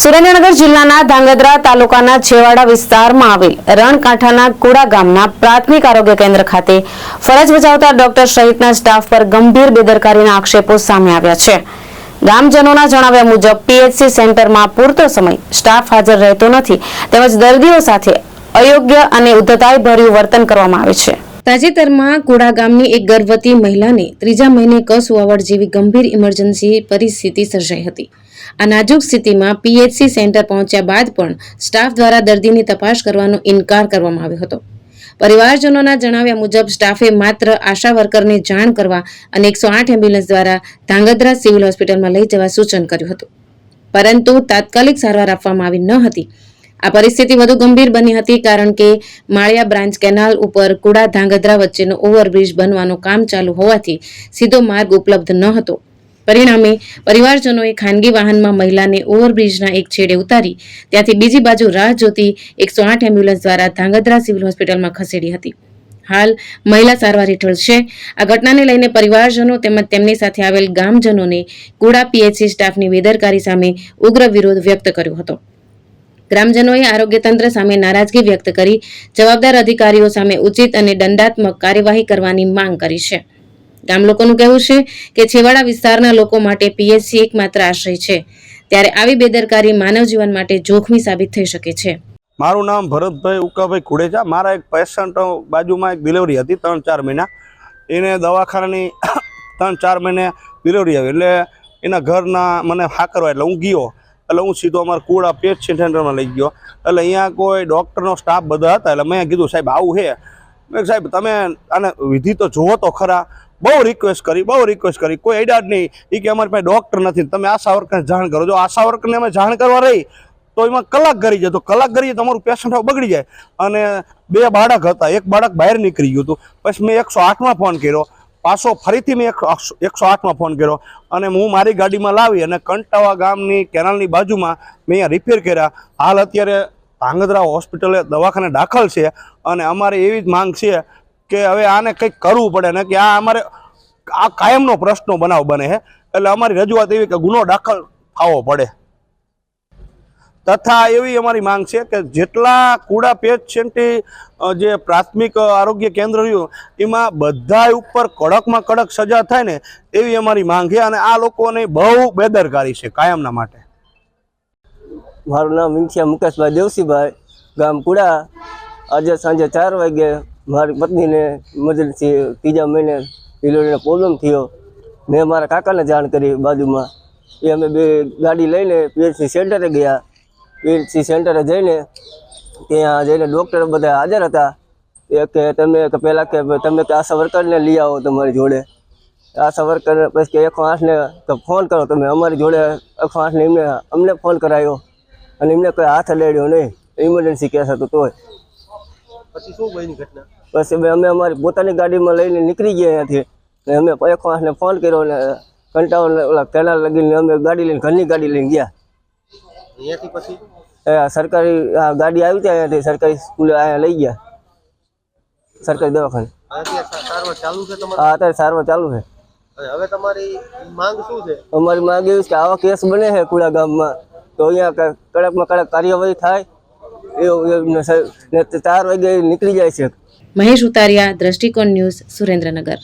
સુરેન્દ્રનગર જિલ્લાના ધાંગધ્રા તાલુકાના છેવાડા વિસ્તારમાં આવેલ રણકાંઠાના કુડા ગામના પ્રાથમિક આરોગ્ય કેન્દ્ર ખાતે ફરજ બજાવતા ડોક્ટર સહિતના સ્ટાફ પર ગંભીર બેદરકારીના આક્ષેપો સામે આવ્યા છે. ગામજનોના જણાવ્યા મુજબ પીએચસી સેન્ટરમાં પૂરતો સમય સ્ટાફ હાજર રહેતો નથી, તેમજ દર્દીઓ સાથે અયોગ્ય અને ઉદ્ધતાઈભર્યું વર્તન કરવામાં આવે છે. તાજેતરમાં કોડા ગામની એક ગર્ભવતી મહિલાને ત્રીજા મહિને કસુવાવડ જેવી ગંભીર ઇમરજન્સી પરિસ્થિતિ સર્જાઈ હતી. આ નાજુક સ્થિતિમાં પીએચસી સેન્ટર પહોંચ્યા બાદ પણ સ્ટાફ દ્વારા દર્દીની તપાસ કરવાનો ઇનકાર કરવામાં આવ્યો હતો. પરિવારજનોના જણાવ્યા મુજબ, સ્ટાફે માત્ર આશા વર્કરને જાણ કરવા અને એકસો આઠ એમ્બ્યુલન્સ દ્વારા ધાંગધ્રા સિવિલ હોસ્પિટલમાં લઈ જવા સૂચન કર્યું હતું. પરંતુ તાત્કાલિક સારવાર આપવામાં આવી ન હતી. આ પરિસ્થિતિ વધુ ગંભીર બની હતી કારણ કે માળિયા બ્રાન્ચ કેનાલ ઉપર કુડા ધાંગધ્રા વચ્ચેનો ઓવરબ્રિજ બનવાનું કામ ચાલુ હોવાથી સીધો માર્ગ ઉપલબ્ધ ન હતો. પરિણામે પરિવારજનોએ ખાનગી વાહનમાં મહિલાને ઓવરબ્રિજના એક છેડે ઉતારી ત્યાંથી બીજી બાજુ રાહ જોતી એકસો આઠ એમ્બ્યુલન્સ દ્વારા ધાંગધ્રા સિવિલ હોસ્પિટલમાં ખસેડી હતી. હાલ મહિલા સારવાર હેઠળ છે. આ ઘટનાને લઈને પરિવારજનો તેમજ તેમની સાથે આવેલ ગામજનોને કુડા પીએચસી સ્ટાફની બેદરકારી સામે ઉગ્ર વિરોધ વ્યક્ત કર્યો હતો. ગ્રામજનોએ આરોગ્ય તંત્ર સામે નારાજગી વ્યક્ત કરી જવાબદાર અધિકારીઓ સામે ઉચિત અને દંડાત્મક કાર્યવાહી કરવાની માંગ કરી છે. ગામ લોકોનું કહેવું છે કે છેવાડા વિસ્તારના લોકો માટે પીએચસી એકમાત્ર આશ્રય છે. ત્યારે આવી બેદરકારી માનવ જીવન માટે જોખમી સાબિત થઈ શકે છે. મારું નામ ભરતભાઈ ઉકાભાઈ ખુડેજા મારા એક પેશન્ટ બાજુમાં એક ડિલિવરી હતી ત્રણ ચાર મહિના. એને દવાખાનાની ત્રણ ચાર મહિને ડિલિવરી આવી. એટલે એના ઘરના મને હાકરવા, એટલે હું ગયો. એટલે હું સીધો અમારા કુડા પેટ સેન્ટરમાં લઈ ગયો. એટલે અહીંયા કોઈ ડૉક્ટરનો સ્ટાફ બધા હતા, એટલે મેં કીધું, સાહેબ, આવું છે. મેં સાહેબ, તમે આને વિધિ તો જુઓ તો ખરા. બહુ રિક્વેસ્ટ કરી, બહુ રિક્વેસ્ટ કરી, કોઈ એડાડ નહીં. એ કે અમારી પાસે ડૉક્ટર નથી, તમે આશા વર્કરને જાણ કરો. જો આશા વર્કરને અમે જાણ કરવા રહી, તો એમાં કલાક કરી જાય તો કલાક કરીએ તમારું પેશન્ટ બગડી જાય. અને બે બાળક હતા, એક બાળક બહાર નીકળી ગયું હતું. પછી મેં એકસો આઠમાં ફોન કર્યો. પાછો ફરીથી મેં એકસો આઠમાં ફોન કર્યો અને હું મારી ગાડીમાં લાવી અને કંટાવા ગામની કેનાલની બાજુમાં મેં અહીંયા રિપેર કર્યા. હાલ અત્યારે ધાંગધ્રા હોસ્પિટલે દવાખાને દાખલ છે અને અમારે એવી જ માંગ છે કે હવે આને કંઈક કરવું પડે ને કે આ અમારે આ કાયમનો પ્રશ્નો બનાવ બને છે એટલે અમારી રજૂઆત એવી કે ગુનો દાખલ થવો પડે. તથા એવી અમારી માંગ છે કે જેટલા કુડા પેશન્ટની જે પ્રાથમિક આરોગ્ય કેન્દ્ર રહ્યું, એમાં બધાય ઉપર કડકમાં કડક સજા થાય ને એવી અમારી માંગ છે અને આ લોકોને બહુ બેદરકારી છે કાયમના માટે. મારું નામ વિંછિયા મુકેશભાઈ દેવસીભાઈ, ગામ કુડા. આજે સાંજે ચાર વાગે મારી પત્નીને ઇમરજન્સી ત્રીજા મહિને ડિલિવરીનો પ્રોબ્લેમ થયો. મેં મારા કાકાને જાણ કરી બાજુમાં. એ અમે બે ગાડી લઈને પીએચસી સેન્ટરે ગયા. પીએચસી સેન્ટરે જઈને ત્યાં જઈને ડૉક્ટર બધા હાજર હતા. એ કે તમે કે પહેલાં કે તમે કે આશા વર્કરને લઈ આવો તમારી જોડે. આશા વર્કર પછી કે એકસો આઠને તો ફોન કરો તમે અમારી જોડે એકસો આઠને એમને અમને ફોન કરાયો. અને એમને કોઈ હાથ લેડ્યો નહીં. ઇમરજન્સી કેસ હતો તોય. પછી શું બની ઘટના? પછી અમે અમે અમારી પોતાની ગાડીમાં લઈને નીકળી ગયા અહીંયાથી. ને અમે એકસો આઠને ફોન કર્યો ને કંટાળો ઓલા કેનાલ લગીને અમે ગાડી લઈને ઘરની ગાડી લઈને ગયા. અહીંયાથી પછી? એ આ સરકારી આ ગાડી આવી ત્યાં અહીંયાથી સરકારી સ્કૂલે અહીંયા લઈ ગયા. સરકારી દવાખાને. અહીંયાથી સા- સારવાર ચાલુ છે તમારે? આ અત્યારે સારવાર ચાલુ છે. અને હવે તમારી માંગ શું છે? અમારી માંગ એવી છે કે આવા કેસ બને છે કુડા ગામમાં તો અહીંયા ક- કડકમાં કડક કાર્યવાહી થાય એવું એવું ને સ- ને ચાર વાગે નીકળી જાય છે. મહેશ ઉતારિયા દ્રષ્ટિકોણ ન્યૂઝ સુરેન્દ્રનગર.